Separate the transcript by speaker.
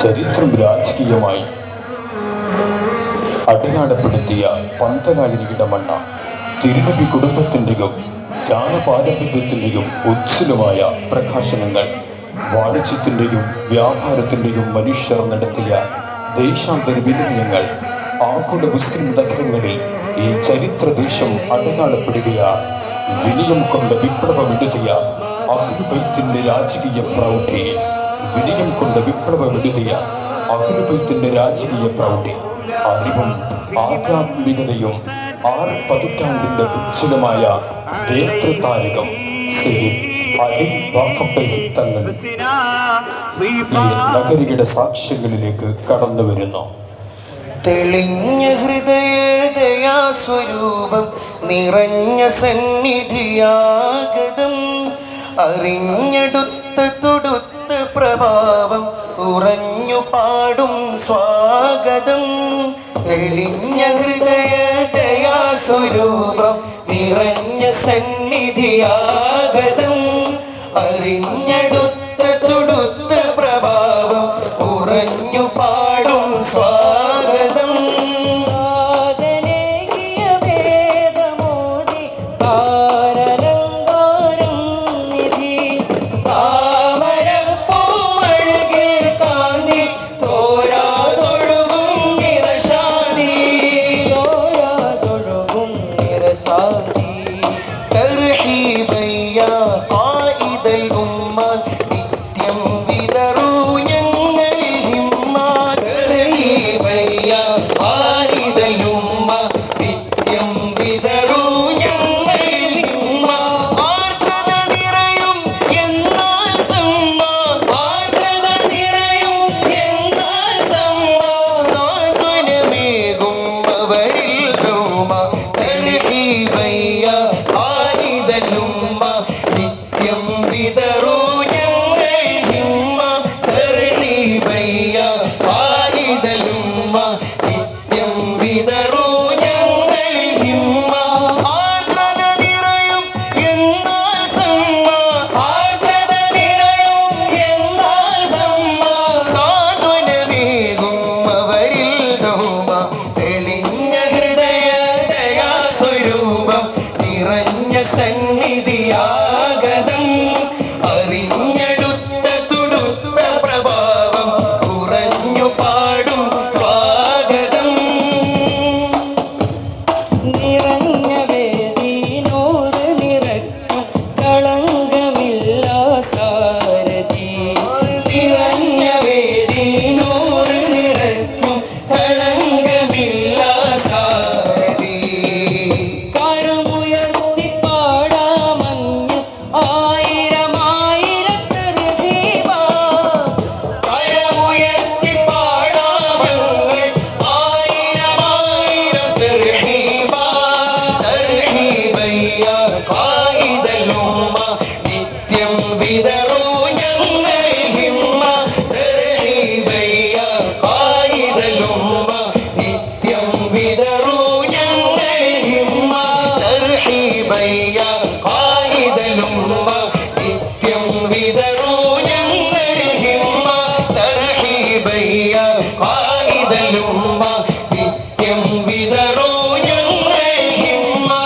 Speaker 1: ചരിത്രം രാജകീയമായി അടയാളപ്പെടുത്തിയ പന്തലാലിനിയുടെ മണ്ണ തിരുനബി കുടുംബത്തിന്റെയും ജ്ഞാനപാരമ്പര്യത്തിന്റെയും ഉജ്ജ്വലമായ പ്രകാശനങ്ങൾ വാണിജ്യത്തിന്റെയും വ്യാപാരത്തിന്റെയും മനുഷ്യർ നടത്തിയ ദേശാന്തര വിനിമയങ്ങൾ ആഗോള മുസ്ലിം നഗരങ്ങളിൽ ഈ ചരിത്ര ദേശം അടയാളപ്പെടുകയാണ് വിനയം കൊണ്ട് വിപ്ലവമെഴുതിയ അഹ്ലുബൈത്തിന്റെ രാജകീയ പ്രൗഢി. വിനയം കൊണ്ട് വിപ്ലവമെഴുതിയ അഹ്ലുബൈത്തിന്റെ രാജകീയ പ്രൗഢി. അറിവും ആധ്യാത്മികതയും ആറ് പതിറ്റാണ്ടിന്റെ ഉജ്ജ്വലമായ നേതൃതാരകം സയ്യിദ് അലി തങ്ങൾ നഗരിയുടെ സാക്ഷ്യങ്ങളിലേക്ക് കടന്നു വരുന്നു.
Speaker 2: തെളിഞ്ഞ ഹൃദയദയാ സ്വരൂപം നിറഞ്ഞ സന്നിധിയാഗതം അറിഞ്ഞെടുത്ത തൊടുത്ത് പ്രഭാവം ഉറഞ്ഞു പാടും സ്വാഗതം. തെളിഞ്ഞ ഹൃദയദയാ സ്വരൂപം നിറഞ്ഞ സന്നിധിയാഗതം അറിഞ്ഞെടുത്ത നിത്യം വിതറൂ നിറഞ്ഞ തർഹീബയ്യ ഖായിദലുമ്മ നിത്യം വിതറൂ ഞങ്ങൾ ഹിമ്മ. തർഹീബയ്യ ബയ്യ നിത്യം വിതറൂ